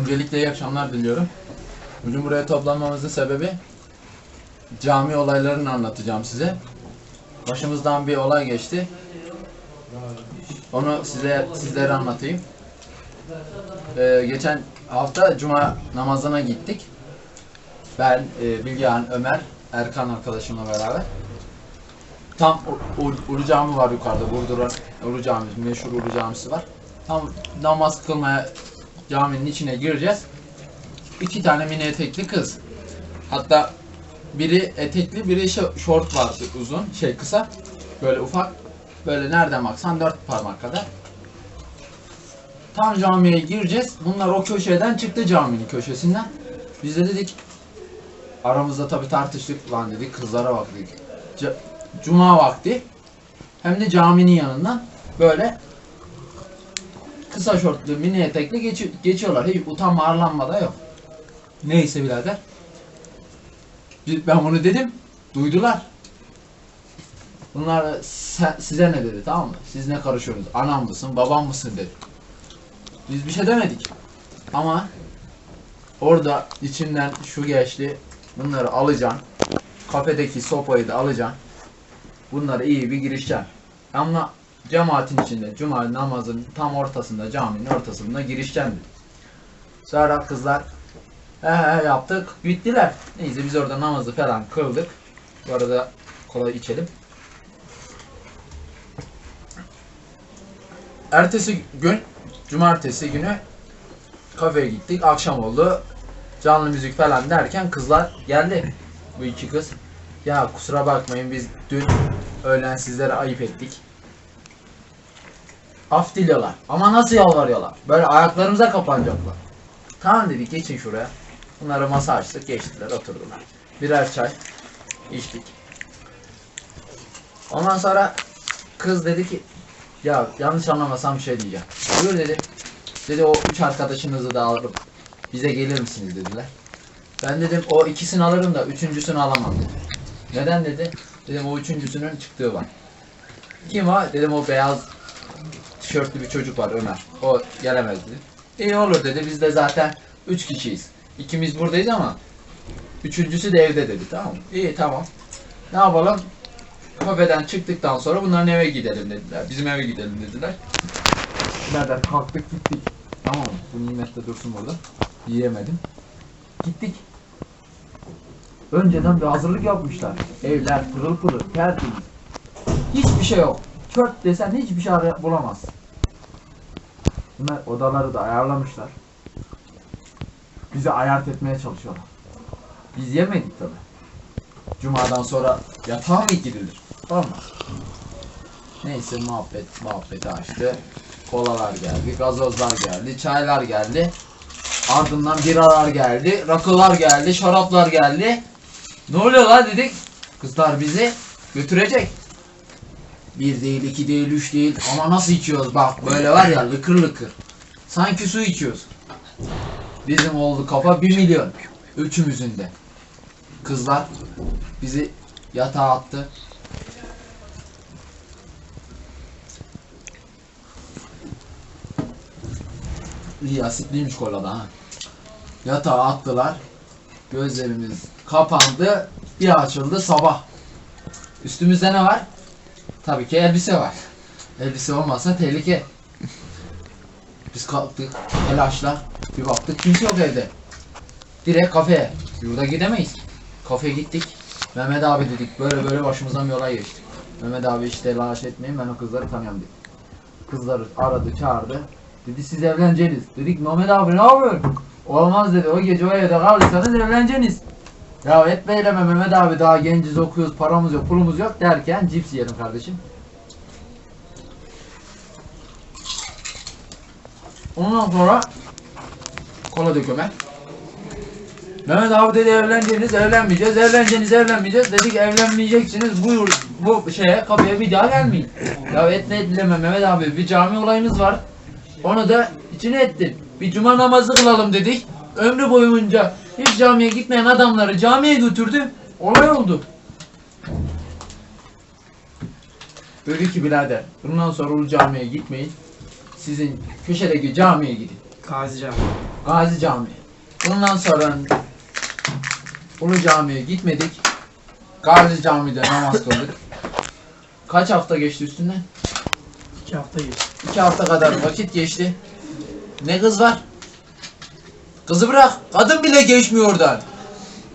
Öncelikle iyi akşamlar diliyorum. Bugün buraya toplanmamızın sebebi cami olaylarını anlatacağım size. Başımızdan bir olay geçti. Onu size sizlere anlatayım. Ee, geçen hafta cuma namazına gittik. Ben, e, Bilgehan, Ömer, Erkan arkadaşımla beraber. Tam Ulu Cami var yukarıda. Burdur'un Ulu Camisi, meşhur Ulu Camisi var. Tam namaz kılmaya caminin içine gireceğiz. İki tane mini etekli kız. Hatta biri etekli, biri şo- şort vardı uzun, şey kısa. Böyle ufak. Böyle nereden baksan dört parmak kadar. Tam camiye gireceğiz. Bunlar o köşeden çıktı caminin köşesinden. Biz de dedik aramızda tabi tartıştık lan dedik kızlara bak dedik. C- Cuma vakti hem de caminin yanından böyle kısa şortlu mini etekle geçi- geçiyorlar. Hiç utanma arlanma da yok. Neyse birader. Ben bunu dedim. Duydular. Bunlar da "Sen- size ne dedi tamam mı? Siz ne karışıyorsunuz? Anam mısın, babam mısın dedi. Biz bir şey demedik. Ama orada içinden şu geçti. Bunları alacaksın. Kafedeki sopayı da alacaksın. Bunları iyi bir girişeceksin. Ama cemaatin içinde, cuma namazın tam ortasında, caminin ortasında dedi. Sonra kızlar he he yaptık, bittiler. Neyse biz orada namazı falan kıldık. Bu arada kola içelim. Ertesi gün, cumartesi günü kafeye gittik. Akşam oldu. Canlı müzik falan derken kızlar geldi. Bu iki kız. Ya kusura bakmayın biz dün öğlen sizlere ayıp ettik. Af diliyorlar. Ama nasıl yalvarıyorlar? Böyle ayaklarımıza kapanacaklar. Tamam dedik geçin şuraya. Bunlara masa açtık geçtiler oturdular. Birer çay içtik. Ondan sonra kız dedi ki ya yanlış anlamasam bir şey diyeceğim. Buyur dedi. Dedi o üç arkadaşınızı da alırım. Bize gelir misiniz dediler. Ben dedim o ikisini alırım da üçüncüsünü alamam dedim. Neden dedi? Dedim o üçüncüsünün çıktığı var. Kim o? Dedim o beyaz tişörtlü bir çocuk var Ömer. O gelemez dedi. İyi olur dedi. Biz de zaten üç kişiyiz. İkimiz buradayız ama üçüncüsü de evde dedi. Tamam mı? İyi tamam. Ne yapalım? Kafeden çıktıktan sonra bunların eve gidelim dediler. Bizim eve gidelim dediler. Birader kalktık gittik. Tamam? Bu nimet de dursun burada. Yiyemedim. Gittik. Önceden bir hazırlık yapmışlar. Evler pırıl pırıl, tertemiz. Hiçbir şey yok. Çört desen hiçbir şey bulamazsın. Bunlar odaları da ayarlamışlar. Bizi ayart etmeye çalışıyorlar. Biz yemedik tabi. Cuma'dan sonra yatağa mı gidilir? Tamam mı? Neyse muhabbet muhabbeti açtı. Kolalar geldi, gazozlar geldi, çaylar geldi. Ardından biralar geldi, rakılar geldi, şaraplar geldi. Ne oluyor lan dedik. Kızlar bizi götürecek. Bir değil, iki değil, üç değil. Ama nasıl içiyoruz bak böyle var ya lıkır lıkır. Sanki su içiyoruz. Bizim oldu kafa bir milyon. Üçümüzün de. Kızlar bizi yatağa attı. İyi asitliymiş kolada ha. Yatağa attılar. Gözlerimiz kapandı. Bir açıldı sabah. Üstümüzde ne var? Tabii ki elbise var. Elbise olmazsa tehlike. Biz kalktık, telaşla. Bir baktık kimse yok evde. Direkt kafeye. Yurda gidemeyiz. Kafeye gittik. Mehmet abi dedik böyle böyle başımızdan bir olay geçti. Mehmet abi hiç telaş etmeyin ben o kızları tanıyorum dedi. Kızları aradı çağırdı. Dedi siz evleneceğiniz. Dedik Mehmet abi ne yapıyorsun? Olmaz dedi o gece o evde kalırsanız evleneceğiniz. Ya etme eyleme Mehmet abi daha genciz okuyoruz paramız yok pulumuz yok derken cips yiyelim kardeşim. Ondan sonra kola dök Ömer. Mehmet abi dedi evleneceğiniz, evlenmeyeceğiz, evleneceğiniz, evlenmeyeceğiz. Dedik evlenmeyeceksiniz, buyur bu şeye kapıya bir daha gelmeyin. ya etme etleme Mehmet abi bir cami olayımız var. Onu da içine ettin. Bir cuma namazı kılalım dedik. Ömrü boyunca hiç camiye gitmeyen adamları camiye götürdü. Olay oldu. Dedi ki birader bundan sonra Ulu camiye gitmeyin. Sizin köşedeki camiye gidin. Gazi Camii. Gazi Camii. Bundan sonra Ulu Cami'ye gitmedik. Gazi Cami'de namaz kıldık. Kaç hafta geçti üstünden? İki hafta geçti. İki hafta kadar vakit geçti. Ne kız var? Kızı bırak. Kadın bile geçmiyor oradan.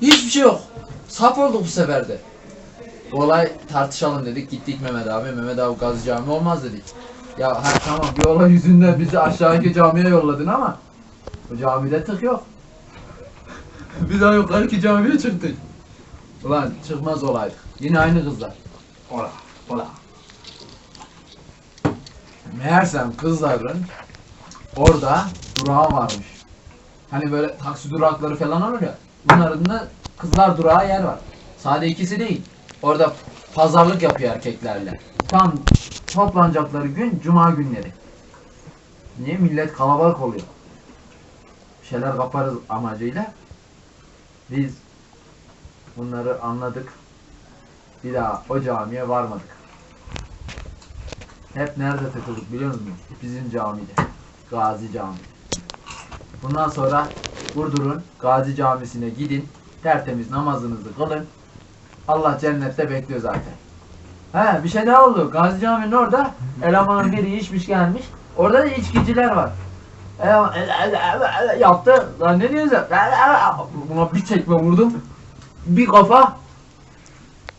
Hiçbir şey yok. Sap olduk bu sefer de. Olay tartışalım dedik. Gittik Mehmet abi. Mehmet abi Gazi Cami olmaz dedik. Ya ha, tamam bir olay yüzünden bizi aşağıdaki camiye yolladın ama bu camide tık yok. bir daha yukarıki camiye çıktık. Ulan çıkmaz olaydık. Yine aynı kızlar. Ola, ola. Meğersem kızların orada durağı varmış. Hani böyle taksi durakları falan olur ya. Bunların da kızlar durağı yer var. Sade ikisi değil. Orada pazarlık yapıyor erkeklerle. Tam toplanacakları gün cuma günleri. Niye? Millet kalabalık oluyor. Bir şeyler kaparız amacıyla. Biz bunları anladık. Bir daha o camiye varmadık. Hep nerede takıldık biliyor musunuz? Bizim camide. Gazi Camii. Bundan sonra Burdur'un Gazi Camisi'ne gidin. Tertemiz namazınızı kılın. Allah cennette bekliyor zaten. He bir şey daha oldu. Gazi Camii'nin orada elemanın biri içmiş gelmiş. Orada da içkiciler var. Eleman yaptı. Lan ne diyorsun? Buna bir tekme vurdum. Bir kafa.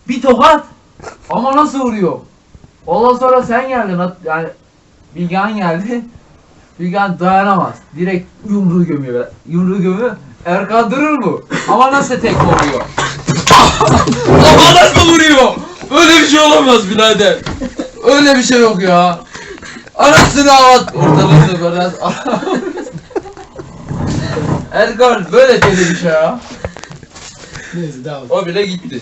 Bir tokat. Ama nasıl vuruyor? Ondan sonra sen geldin. Yani Bilgehan geldi. Bilgehan dayanamaz. Direkt yumruğu gömüyor. böyle. Yumruğu gömüyor. Erkan durur mu? Ama nasıl tekme vuruyor? Ama nasıl vuruyor? Öyle bir şey olamaz birader. Öyle bir şey yok ya. Anasını avat. Ortalıkta biraz. Erkan böyle dedi bir şey ya. Neyse devam. O bile gitti.